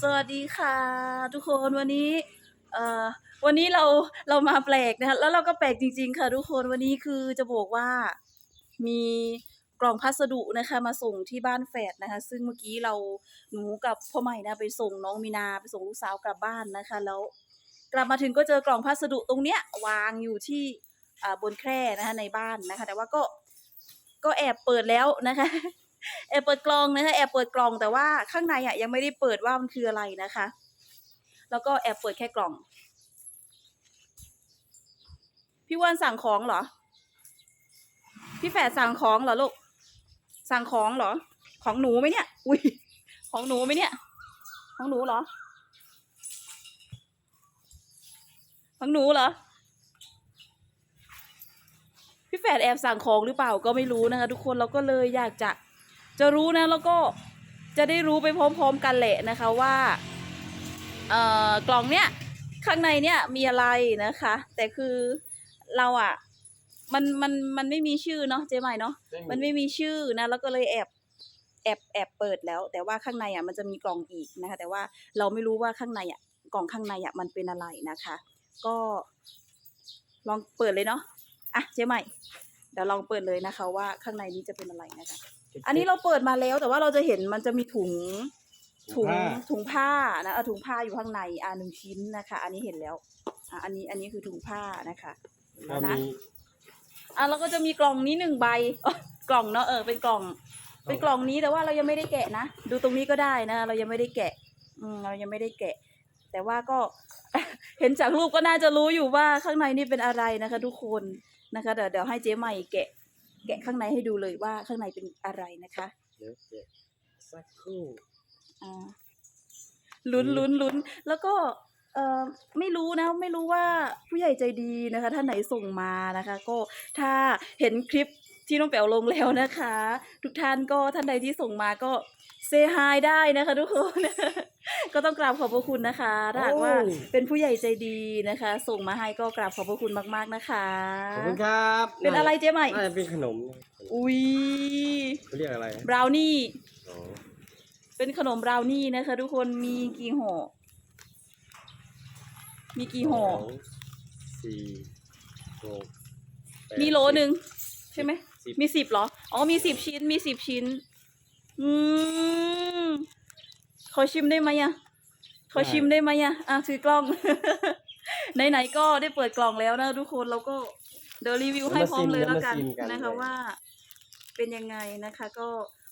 สวัสดีค่ะ ทุกคนวันนี้เอ่อวันนี้เราเรามาแปลกนะคะแล้วเราก็แปลกจริง ๆ ค่ะ ทุกคนวันนี้คือจะบอกว่ามีกล่องพัสดุนะคะมาส่งที่บ้านแฝดนะคะ ซึ่งเมื่อกี้เราหนูกับพ่อใหม่นะไปส่งน้องมีนาไปส่งลูกสาวกลับบ้านนะคะ แล้วกลับมาถึงก็เจอกล่องพัสดุตรงเนี้ยวางอยู่ที่อ่าบนแคร่นะคะในบ้านนะคะ แต่ว่าก็ก็แอบเปิดแล้วนะคะ แอบเปิดกล่องนะคะแอบเปิดกล่องแต่ว่าข้างในอะยังไม่ได้เปิดว่ามันคืออะไรนะคะ แล้วก็แอบเปิดแค่กล่อง พี่วันสั่งของเหรอ พี่แฝดสั่งของเหรอลูก สั่งของเหรอ ของหนูไหมเนี่ย อุ้ยของหนูไหมเนี่ย ของหนูเหรอ ของหนูเหรอพี่แฝดแอบสั่งของหรือเปล่าก็ไม่รู้นะคะ ทุกคนเราก็เลยอยากจะ จะรู้นะแล้วก็จะได้รู้ไปพร้อมๆกันแหละนะคะว่า เอ่อกล่องเนี้ยข้างในเนี้ยมีอะไรนะคะ แต่คือเราอะมันมันมันไม่มีชื่อเนาะเจ๊ใหม่เนาะมันไม่มีชื่อนะ แล้วก็เลยแอบแอบแอบเปิดแล้ว แต่ว่าข้างในอะมันจะมีกล่องอีกนะคะ แต่ว่าเราไม่รู้ว่าข้างในอะกล่องข้างในอะมันเป็นอะไรนะคะ ก็ ลองเปิดเลยเนาะอะเจ๊ใหม่เดี๋ยวลองเปิดเลยนะคะ ว่าข้างในนี้จะเป็นอะไรนะคะ อันนี้เราเปิดมาแล้วแต่ว่าเราจะเห็นมันจะมีถุงถุงถุงผ้านะเอาถุงผ้าอยู่ข้างในอ่าหนึ่งชิ้นนะคะ อันนี้เห็นแล้วอะอันนี้อันนี้คือถุงผ้านะคะเห็นก็แล้วนะมีอะแล้วก็จะมีกล่องนี้หนึ่งใบอ๋อกล่องเนาะเออเป็นกล่อง เป็นกล่องนี้แต่ว่าเรายังไม่ได้แกะนะดูตรงนี้ก็ได้นะเรายังไม่ได้แกะ อืมเรายังไม่ได้แกะ แต่ว่าก็เห็นจากรูปก็น่าจะรู้อยู่ว่าข้างในนี่เป็นอะไรนะคะ ทุกคนนะคะเดี๋ยวเดี๋ยวให้เจ๊ใหม่แกะ แกะข้างในให้ดูเลยว่าข้างในเป็นอะไรนะคะเดี๋ยวเดี๋ยวสักครู่อ่าลุ้นลุ้นลุ้นแล้วก็เอ่อไม่รู้นะไม่รู้ว่าผู้ใหญ่ใจดีนะคะท่านไหนส่งมานะคะ ก็ถ้าเห็นคลิปที่น้องแป๋วลงแล้วนะคะ ทุกท่านก็ท่านใดที่ส่งมาก็ เซฮายได้นะคะทุกคน ก็ต้องกราบขอบพระคุณนะคะถ้าหากว่าเป็นผู้ใหญ่ใจดีนะคะ ส่งมาให้ก็กราบขอบพระคุณมากๆนะคะ ขอบคุณครับเป็นอะไรเจ๊ใหม่ น่าจะเป็นขนมอุ้ยเขาเรียกอะไรบราวนี่ อ๋อเป็นขนมบราวนี่นะคะ ทุกคนมีกี่ห่อ มีกี่ห่อ สงสี่หกแปดมีโลหนึ่งใช่ไหม สิบมีสิบเหรอ อ๋อ มีสิบชิ้น มีสิบชิ้น อืมขอชิมได้ไหมอะขอชิมได้ไหมอะอะถือกล้อง ไหนๆก็ได้เปิดกล่องแล้วนะทุกคนเราก็เดี๋ยวรีวิวให้พร้อมเลยแล้วกันนะคะว่า เป็นยังไงนะคะ ก็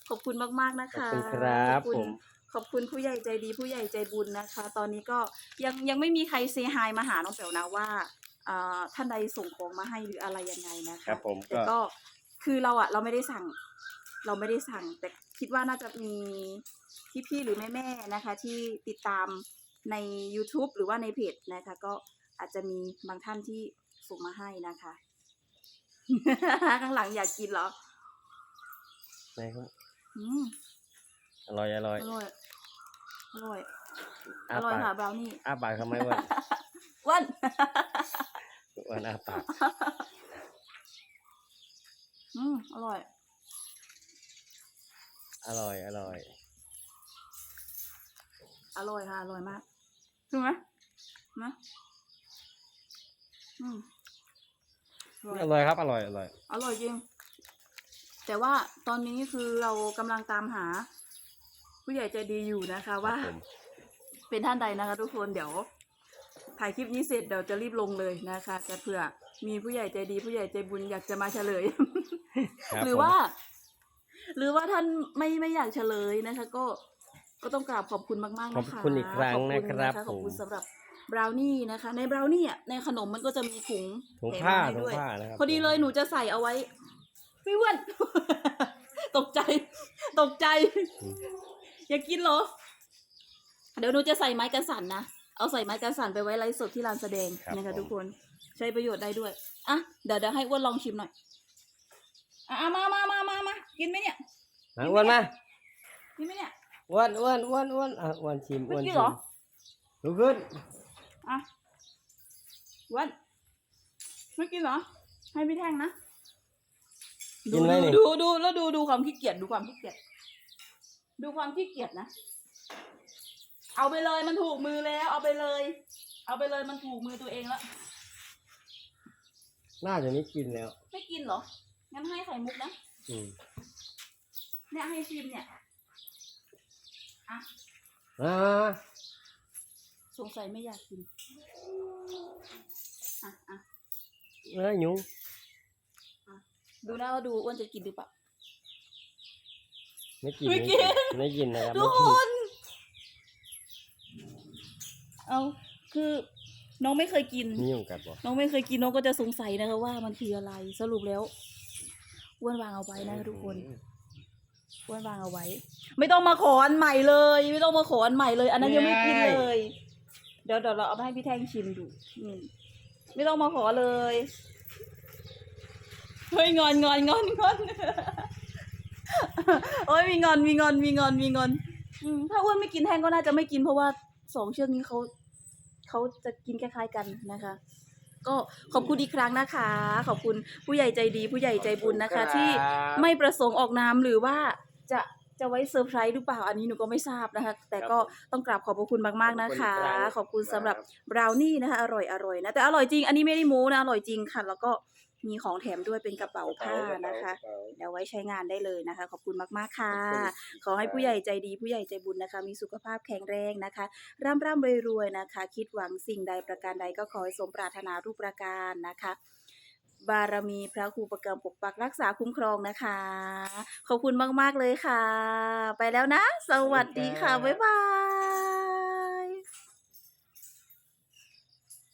ขอบคุณมากๆนะขอบคะคุณครับขอณผมขอบคุณผู้ใหญ่ใจดีผู้ใหญ่ใจบุญนะคะ ตอนนี้ก็ยังยังไม่มีใครเซฮายมาหาน้องเป๋วนะว่าอ่าท่านใดส่งของมาให้หรืออะไรยังไงนะคะครับผมแต่ก็ก็คือเราอะเราไม่ได้สั่ง เราไม่ได้สั่ง แต่คิดว่าน่าจะมีพี่ๆหรือแม่ๆนะคะ ที่ติดตามใน YouTube หรือว่าในเพจนะคะ ก็อาจจะมีบางท่านที่ส่งมาให้นะคะ ข้างหลังอยากกินเหรอไหนครับอืมอร่อยอร่อยอร่อยอร่อยออ้าร่อยปากค่ะบราวนี่อ้าปากทำไมวะอ้วันวันอ้าปากอืมอร่อย อร่อยอร่อย อร่อยค่ะ อร่อยมากถูกไหมนะอืมอร่อยอร่อยครับอร่อยอร่อย อร่อยจริง แต่ว่าตอนนี้คือเรากำลังตามหา ผู้ใหญ่ใจดีอยู่นะคะ ว่าครับผมเป็นท่านใดนะคะ ทุกคนเดี๋ยว ถ่ายคลิปนี้เสร็จเดี๋ยวจะรีบลงเลยนะคะจะเผื่อมีผู้ใหญ่ใจดี ผู้ใหญ่ใจบุญอยากจะมาเฉลยคบหรือว่า หรือว่าท่านไม่ไม่อยากเฉลยนะคะ ก็ก็ต้องกราบขอบคุณมากๆขอบนะคะคุณอีกครั้งขอบนะคุณครับขผอบมคุณสำหรับบราวนี่นะคะ ในบราวนี่อะในขนมมันก็จะมีถุงถุงแถมผ้าให้ถุงด้วยผ้านะครับพอดีเลยหนูจะใส่เอาไว้พี่อ้วนตกใจ ตกใจ อยากกินเหรอ เดี๋ยวหนูจะใส่ไม้กระสันนะ เอาใส่ไม้กระสันไปไว้ไลฟ์สดที่ลานแสดงนะคะทุกคน ใช้ประโยชน์ได้ด้วย อะ เดี๋ยวเดี๋ยวให้อ้วนลองชิมหน่อย อะอะมามามามามากินไหมเนี่ยมาอ้วนมากินไหมเนี่ย อ้วนอ้วนอ้วนอ้วนอะอ้วนชิมไม่อ้วนกินชิเหรอมลุกขึ้นอะอ้วนไม่กินเหรอ ให้พี่แท่งนะดูกินไหมนี่ดูดูแล้วดูดูความขี้เกียจดูความขี้เกียจดูความขี้เกียจนะ เอาไปเลยมันถูกมือแล้ว เอาไปเลย เอาไปเลยมันถูกมือตัวเองแล้วน่าจะไม่กินแล้ว ไม่กินเหรอ งั้นให้ไข่มุกนะ อืมเนี่ยให้ชิมเนี่ยอะอ่าสงสัยไม่อยากกิน อะอะเอ้ยยุงดูนะว่าดูอ้วนจะกินหรือเปล่า ไม่กินไม่กิน ไม่กินนะครับทุไม่กกิคนน เอาคือน้องไม่เคยกินมียุงกัดบ่น้องไม่เคยกินน้องก็จะสงสัยนะคะว่ามันคืออะไรสรุปแล้ว อ้วนวางเอาไว้นะคะทุกคนอ้วนวางเอาไว้ ไม่ต้องมาขออันใหม่เลย ไม่ต้องมาขออันใหม่เลย อันนั้นยังไม่กินเลย เดี๋ยวเดี๋ยวเราเอาไปให้พี่แท่งชิมดูอืมไม่ต้องมาขอเลยเฮ้ยงอนงอนงอนงอนโอ้ยมีงอนมีงอนมีงอนมีงอนอืมถ้าอ้วนไม่กินแท่งก็น่าจะไม่กินเพราะว่าสองเชือกนี้เขาเขาจะกินคล้ายๆกันนะคะ ก็ขอบคุณอีกครั้งนะคะ ขอบคุณผู้ใหญ่ใจดี ผู้ใหญ่ใจบุญนะคะที่ไม่ประสงค์ออกนามหรือว่าจะจะไว้เซอร์ไพรส์หรือเปล่าอันนี้หนูก็ไม่ทราบนะคะ แต่ก็ต้องกราบขอบพระคุณมากๆนะคะ ขอบคุณสำหรับ บราวนี่นะคะอร่อยอร่อยนะแต่อร่อยจริงอันนี้ไม่ได้โม้นะอร่อยจริงค่ะ แล้วก็ มีของแถมด้วยเป็นกระเป๋าผ้านะคะเดี๋ยวไว้ใช้งานได้เลยนะคะ ขอบคุณมากๆค่ะ ขอให้ผู้ใหญ่ใจดีผู้ใหญ่ใจบุญนะคะ มีสุขภาพแข็งแรงนะคะ ร่ำร่ำรวยรวยๆนะคะ คิดหวังสิ่งใดประการใดก็ขอให้สมปรารถนารูปประการนะคะบารมีพระครูประกรรมปกปักรักษาคุ้มครองนะคะ ขอบคุณมาก ๆ เลยค่ะ ไปแล้วนะ สวัสดีค่ะ บ๊ายบาย